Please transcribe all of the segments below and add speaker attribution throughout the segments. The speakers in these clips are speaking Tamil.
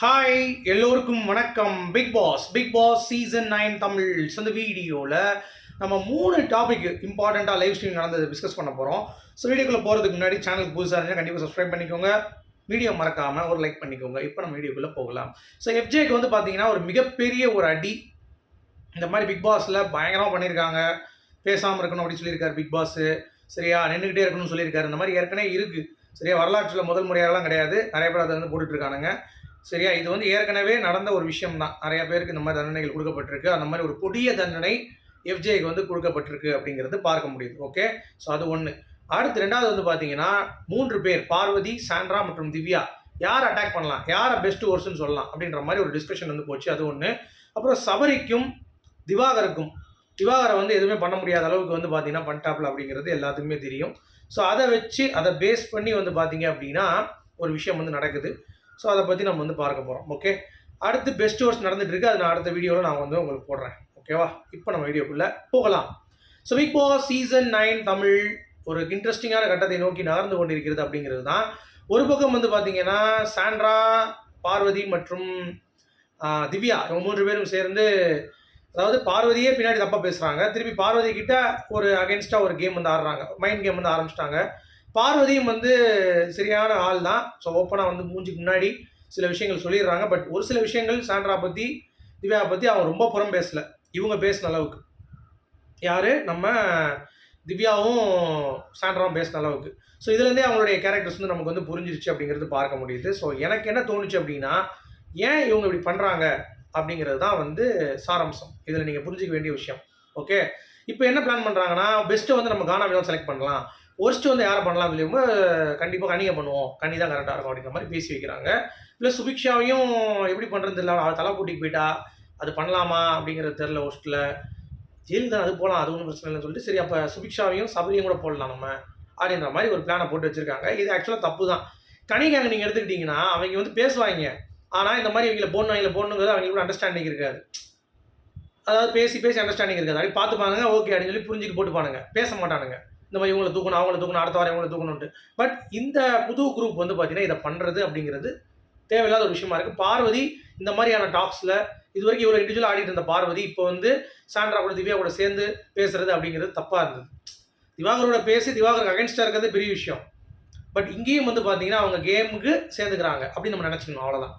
Speaker 1: ஹாய் எல்லோருக்கும் வணக்கம். Big boss big boss season nine Tamil. இந்த வீடியோவில் நம்ம மூணு டாபிக் இம்பார்ட்டண்ட்டாக லைவ் ஸ்ட்ரீம் நடந்தது டிஸ்கஸ் பண்ண போகிறோம் ஸோ வீடியோக்குள்ளே போகிறதுக்கு முன்னாடி சேனலுக்கு புதுசாக இருந்தால் கண்டிப்பாக சப்ஸ்கிரைப் பண்ணிக்கோங்க. வீடியோ மறக்காமல் ஒரு லைக் பண்ணிக்கோங்க. இப்போ நம்ம வீடியோக்குள்ளே போகலாம். ஸோ எஃப்ஜேக்கு வந்து பார்த்தீங்கன்னா ஒரு மிகப்பெரிய ஒரு அடி. இந்த மாதிரி பிக் பாஸில் பயங்கரமாக பண்ணியிருக்காங்க பேசாமல் இருக்கணும் அப்படின்னு சொல்லியிருக்காரு பிக் பாஸு சரியா? நின்றுக்கிட்டே இருக்கணும்னு சொல்லியிருக்காரு. இந்த மாதிரி ஏற்கனவே இருக்குது சரியா? வரலாற்றில் முதல் முறையாலாம் கிடையாது. நிறைய பேர் அதை வந்து போட்டுட்ருக்கானுங்க சரியா? இது வந்து ஏற்கனவே நடந்த ஒரு விஷயம் தான் நிறைய பேருக்கு இந்த மாதிரி தண்டனைகள் கொடுக்கப்பட்டிருக்கு. அந்த மாதிரி ஒரு கொடிய தண்டனை எஃப்ஜேக்கு வந்து கொடுக்கப்பட்டிருக்கு அப்படிங்கிறது பார்க்க முடியுது. ஓகே? ஸோ அது ஒன்று அடுத்து ரெண்டாவது வந்து பார்த்தீங்கன்னா மூன்று பேர் பார்வதி சாண்ட்ரா மற்றும் திவ்யா யார் அட்டாக் பண்ணலாம்? யாரை பெஸ்ட் ஒர்ஸ்ன்னு சொல்லலாம்? அப்படின்ற மாதிரி ஒரு டிஸ்கஷன் வந்து போச்சு. அது ஒன்று அப்புறம் சபரிக்கும் திவாகருக்கும். திவாகரை வந்து எதுவுமே பண்ண முடியாத அளவுக்கு வந்து பார்த்தீங்கன்னா பண்ணிட்டாப்ல அப்படிங்கிறது எல்லாத்துக்குமே தெரியும். ஸோ அதை வச்சு அதை பேஸ் பண்ணி வந்து பார்த்தீங்க அப்படின்னா ஒரு விஷயம் வந்து நடக்குது. ஸோ அதை பற்றி நம்ம வந்து பார்க்க போகிறோம் ஓகே அடுத்து பெஸ்ட் ஓர்ஸ் நடந்துட்டு இருக்கு. அது நான் அடுத்த வீடியோவில் நான் வந்து உங்களுக்கு போடுறேன். ஓகேவா இப்போ நம்ம வீடியோக்குள்ளே போகலாம். So big boss season nine Tamil ஒரு இன்ட்ரெஸ்டிங்கான கட்டத்தை நோக்கி நகர்ந்து கொண்டிருக்கிறது அப்படிங்கிறது தான். ஒரு பக்கம் வந்து பார்த்தீங்கன்னா சாண்ட்ரா பார்வதி மற்றும் திவ்யா இவங்க மூன்று பேரும் சேர்ந்து அதாவது பார்வதியே பின்னாடி தப்பாக பேசுகிறாங்க திருப்பி பார்வதி கிட்ட ஒரு அகேன்ஸ்டாக ஒரு கேம் வந்து ஆடுறாங்க. மைண்ட் கேம் வந்து ஆரம்பிச்சிட்டாங்க. பார்வதியும் வந்து சரியான ஆள் தான். ஸோ ஓப்பனாக வந்து மூஞ்சிக்கு முன்னாடி சில விஷயங்கள் சொல்லிடுறாங்க. பட் ஒரு சில விஷயங்கள் சாண்ட்ரா பற்றி திவ்யா பற்றி அவங்க ரொம்ப புறம் பேசலை. இவங்க பேசின அளவுக்கு. யார்? நம்ம திவ்யாவும் சாண்ட்ராவும் பேசின அளவுக்கு. ஸோ இதுலேருந்தே அவங்களுடைய கேரக்டர்ஸ் வந்து நமக்கு வந்து புரிஞ்சிருச்சு அப்படிங்கிறது பார்க்க முடியுது. ஸோ எனக்கு என்ன தோணுச்சு அப்படின்னா ஏன் இவங்க இப்படி பண்ணுறாங்க அப்படிங்கிறது தான் வந்து சாராம்சம். இதில் நீங்கள் புரிஞ்சிக்க வேண்டிய விஷயம். ஓகே இப்போ என்ன பிளான் பண்ணுறாங்கன்னா பெஸ்ட்டை வந்து நம்ம கானா செலக்ட் பண்ணலாம். ஒர்ஸ்ட்டு வந்து யாரை பண்ணலாம் சொல்லியும் கண்டிப்பாக கனியை பண்ணுவோம். கனி தான் கரெக்டாக இருக்கும் அப்படிங்கிற மாதிரி பேசி வைக்கிறாங்க. ப்ளஸ் சுபிக்ஷாவையும் எப்படி பண்ணுறது இல்லை அவள் தலை கூட்டிக்கு போயிட்டா. அது பண்ணலாமா அப்படிங்கிறது தெரில ஒர்ஸ்ட்டில் ஜெயிலுக்கு தான் அது போகலாம் அது ஒன்றும் பிரச்சனை இல்லைன்னு சொல்லிட்டு சரி அப்போ சுபிக்ஷாவையும் சபரியும் கூட போடலாம் நம்ம அப்படின்ற மாதிரி ஒரு பிளானை போட்டு வச்சுருக்காங்க. இது ஆக்சுவலாக தப்பு தான். கனிக்காங்க நீங்கள் எடுத்துக்கிட்டிங்கன்னா அவங்க வந்து பேசுவாங்க. ஆனால் இந்த மாதிரி இவங்களை போடணும் இவங்களை போடணுங்கிறது அவங்களுக்கு அண்டர்ஸ்டாண்டிங் இருக்காது. அதாவது பேசி பேசி அண்டர்ஸ்டாண்டிங் இருக்காது. அப்படி பார்த்துப்பானுங்க ஓகே அப்படின்னு சொல்லி புரிஞ்சுட்டு போட்டுப்பானுங்க. பேச மாட்டானுங்க. இந்த மாதிரி இவங்களை தூக்கணும் அவங்கள தூக்கணும் அடுத்த வாரம் இவங்களை தூக்கணும்ட்டு பட் இந்த புது குரூப் வந்து பார்த்தீங்கன்னா இதை பண்ணுறது அப்படிங்கிறது தேவையில்லாத ஒரு விஷயமா இருக்குது பார்வதி இந்த மாதிரியான டாக்ஸில் இது வரைக்கும் இவ்வளோ இண்டிவிஜுவல் ஆடிட்டு இருந்த பார்வதி இப்போ வந்து சாண்ட்ரா கூட திவ்யா கூட சேர்ந்து பேசுறது அப்படிங்கிறது தப்பாக இருந்தது. திவாகரோட பேசி திவாகருக்கு அகைன்ஸ்டாக இருக்கிறது பெரிய விஷயம். பட் இங்கேயும் வந்து பார்த்தீங்கன்னா அவங்க கேமுக்கு சேர்ந்துக்கிறாங்க அப்படின்னு நம்ம நினச்சிக்கணும் அவ்வளோதான்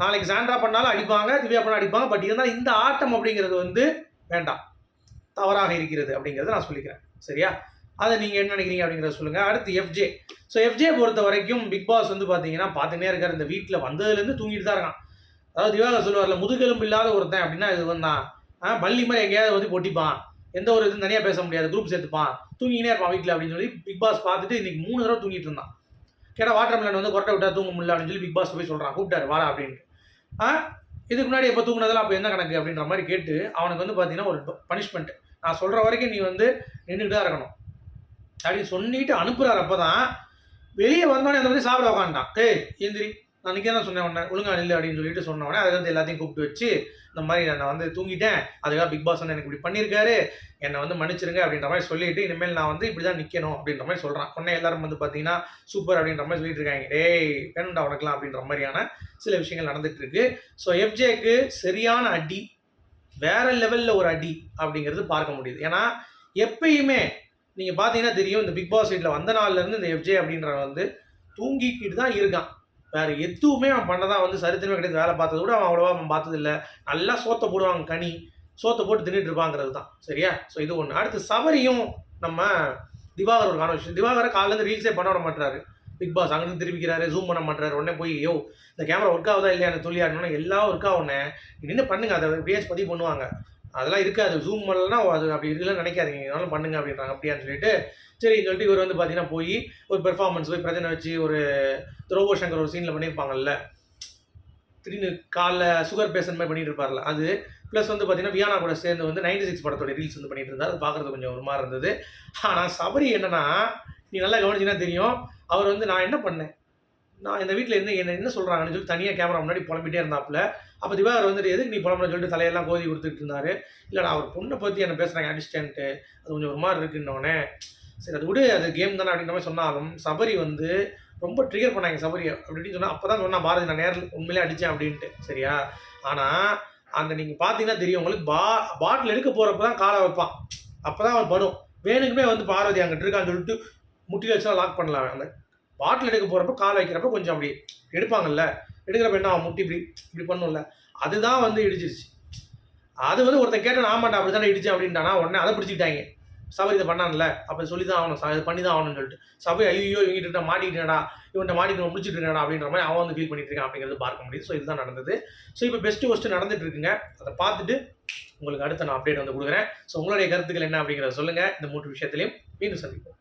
Speaker 1: நாளைக்கு சாண்ட்ரா பண்ணாலும் அடிப்பாங்க திவ்யா பண்ணால் அடிப்பாங்க. பட் இருந்தால் இந்த ஆட்டம் அப்படிங்கிறது வந்து வேண்டாம். தவறாக இருக்கிறது அப்படிங்கிறத நான் சொல்லிக்கிறேன். சரியா? அதை நீங்கள் என்ன நினைக்கிறீங்க அப்படிங்கிறத சொல்லுங்கள் அடுத்து எஃப்ஜே ஸோ எஃப்ஜே பொறுத்த வரைக்கும் பிக் பாஸ் வந்து பார்த்தீங்கன்னா பார்த்துக்கிட்டே இருக்கார். இந்த வீட்டில் வந்ததுலேருந்து தூங்கிட்டு தான் இருக்கான். அதாவது திவாகர் சொல்லுவார்ல முதுகெலும்பு இல்லாத ஒருத்தன் அப்படின்னா இது வந்தான் ஆ பள்ளி மாதிரி எங்கேயாவது வந்து பொட்டிப்பான். எந்த ஒரு இதுவும் தனியாக பேச முடியாது. குரூப் சேர்த்துப்பான். தூங்கினே இருப்பான் வீட்டில் அப்படின்னு சொல்லி பிக் பாஸ் பார்த்துட்டு இன்னைக்கு மூணு தடவை தூங்கிட்டு இருந்தான். கேட்டால் வாட்டர் மிலன் வந்து கொட்டை விட்டா தூங்க முடியல அப்படின்னு சொல்லி பிக் பாஸ் போய் சொல்கிறான் கூப்பிட்டாரு வாடா அப்படின்ட்டு. ஆ இதுக்கு முன்னாடி எப்போ தூங்கினதெல்லாம் அப்போ என்ன கணக்கு அப்படின்ற மாதிரி கேட்டு அவனுக்கு வந்து பார்த்தீங்கன்னா ஒரு பனிஷ்மெண்ட் நான் சொல்கிற வரைக்கும் நீ வந்து நின்றுட்டு தான் இருக்கணும். அப்படின்னு சொல்லிட்டு அனுப்புகிறார் அப்போ தான் வெளியே வந்தோடனே அந்த மாதிரி சாப்பிட உக்காண்டான் ஏய் எந்திரி. நான் நிற்க தான் சொன்னேன் உடனே ஒழுங்கா நில்லு அப்படின்னு சொல்லிட்டு சொன்ன உடனே அதை வந்து எல்லாத்தையும் கூப்பிட்டு வச்சு இந்த மாதிரி நான் வந்து தூங்கிட்டேன். அதுக்காக பிக் பாஸ் வந்து எனக்கு இப்படி பண்ணியிருக்காரு. என்னை வந்து மன்னிச்சிருங்க அப்படின்ற மாதிரி சொல்லிட்டு இனிமேல் நான் வந்து இப்படி தான் நிற்கணும் அப்படின்ற மாதிரி சொல்கிறான் உடனே எல்லாரும் வந்து பார்த்தீங்கன்னா சூப்பர் அப்படின்ற மாதிரி சொல்லிட்டு இருக்காங்க. டேய் வேணும்டா உனக்கலாம் அப்படின்ற மாதிரியான சில விஷயங்கள் நடந்துட்டு இருக்கு. ஸோ எஃப்ஜேக்கு சரியான அடி வேற லெவலில் ஒரு அடி அப்படிங்கிறது பார்க்க முடியுது. ஏன்னா எப்பயுமே நீங்கள் பார்த்தீங்கன்னா தெரியும் இந்த பிக் பாஸ் வீட்டில் வந்த நாள்லேருந்து இந்த எஃப்ஜே அப்படின்றவன் வந்து தூங்கிக்கிட்டு தான் இருக்கான். வேற எதுவுமே அவன் பண்ணதான் வந்து சரித்திரமே கிடையாது. வேலை பார்த்தது கூட அவன் அவ்வளோவா அவன் பார்த்தது இல்லை நல்லா சோத்தை போடுவாங்க கனி. சோத்தை போட்டு தின்னுட்டு இருப்பாங்கிறது தான். சரியா? ஸோ இது ஒன்று அடுத்து சபரியும் நம்ம திவாகர் ஒரு விஷயம் திவாகரை காலேருந்து ரீல்ஸே பண்ண விட மாட்டாரு பிக் பாஸ் அங்கேருந்து திரும்பிக்கிறாரு ஜூம் பண்ண மாட்டாரு உடனே போய் யோ இந்த கேமரா ஒர்க் ஆகுதா இல்லையா எனக்கு சொல்லி ஆடணும்னா எல்லாம் ஒர்க் ஆகணும் நின்று பண்ணுங்க. அதை பேஜ் பதிவு பண்ணுவாங்க. அதெல்லாம் இருக்காது. ஜூம் பண்ணலன்னா அது அப்படி இருக்குன்னு நினைக்காதீங்க. என்னாலும் பண்ணுங்க அப்படின்றாங்க. அப்படியான்னு சொல்லிட்டு சரின்னு சொல்லிட்டு இவர் வந்து பார்த்தீங்கன்னா போய் ஒரு பெர்ஃபார்மன்ஸ் போய் பிரச்சனை வச்சு ஒரு ரோபோ சங்கர் ஒரு சீனில் பண்ணியிருப்பாங்கல்ல. திடீர்னு காலைல சுகர் பேஷண்ட் மாதிரி பண்ணிட்டு இருப்பார்ல. அது ப்ளஸ் வந்து பார்த்தீங்கன்னா வியானா கூட சேர்ந்து வந்து நைன்டி சிக்ஸ் படத்தோட ரீல்ஸ் வந்து பண்ணிட்டு இருந்தார். அது பார்க்குறது கொஞ்சம் ஒரு மாதிரி இருந்தது. ஆனால் சபரி என்னன்னா நீ நல்லா கவனிச்சுன்னா தெரியும். அவர் வந்து நான் என்ன பண்ணேன்? நான் இந்த வீட்டில் என்ன என்ன என்ன சொல்கிறாங்கன்னு சொல்லி தனியாக கேமரா முன்னாடி புலம்பிட்டே இருந்தாப்புல அப்போ திவாகர் வந்துட்டு எதுக்கு நீ புலம்புறன்னு சொல்லிட்டு தலையெல்லாம் கோதி கொடுத்துட்டு இருந்தாரு. இல்லைடா அவர் பொண்ணை பற்றி என்ன பேசுகிறாங்க அடிஸ்டன்ட்டு அது கொஞ்சம் ஒரு மாதிரி இருக்குன்னொடனே சரி அது விடு அது கேம் தானே அப்படின்ற மாதிரி சொன்னாலும் சபரி வந்து ரொம்ப ட்ரிகர் பண்ணாங்க சபரியை அப்படின்னு சொன்னால் அப்போ தான் சொன்னால் பாரதி நான் நேரில் உண்மையிலே அடித்தேன் அப்படின்ட்டு சரியா? ஆனால் அந்த நீங்கள் பார்த்தீங்கன்னா தெரியும் உங்களுக்கு பா பாட்டில் எடுக்க போகிறப்ப தான் காலை வைப்பான். அப்போ தான் அவன் படும். வேணுக்குமே வந்து பார்வதி அங்கிட்டு இருக்கான்னு சொல்லிட்டு முட்டியில் வச்சுலாம் லாக் பண்ணலாம் அந்த பாட்டில் எடுக்க போகிறப்ப கால் வைக்கிறப்ப கொஞ்சம் அப்படி எடுப்பாங்கல்ல எடுக்கிறப்ப என்ன அவன் முட்டி இப்படி இப்படி பண்ணும்ல. அதுதான் வந்து இடிச்சிருச்சு. அது வந்து ஒருத்தன் கேட்டேன் ஆமாண்டா அப்படி தானே இடிச்சேன் அப்படின்ட்டானா உடனே அதை பிடிச்சிக்கிட்டாங்க. சபரி இதை பண்ணான்ல அப்போ சொல்லி தான் ஆகணும் இதை பண்ணி தான் ஆகணும்னு சொல்லிட்டு. சபை ஐயோ இவங்கிட்ட மாட்டிக்கிட்டேடா இவன்ட்ட மாட்டிட்டு முடிச்சுட்டு இருக்கேடா அப்படின்ற மாதிரி அவன் வந்து ஃபீல் பண்ணிட்டு இருக்கான் அப்படிங்கிறது பார்க்க முடியும் ஸோ இதுதான் நடந்தது. ஸோ இப்போ பெஸ்ட் ஒஸ்ட்டு நடந்துட்டு இருக்குங்க. அதை பார்த்துட்டு உங்களுக்கு அடுத்த நான் அப்டேட் வந்து கொடுக்குறேன். ஸோ உங்களுடைய கருத்துக்கள் என்ன அப்படிங்கிறத சொல்லுங்கள் இந்த மூன்று விஷயத்துலையும் மீண்டும் சந்திப்போம்.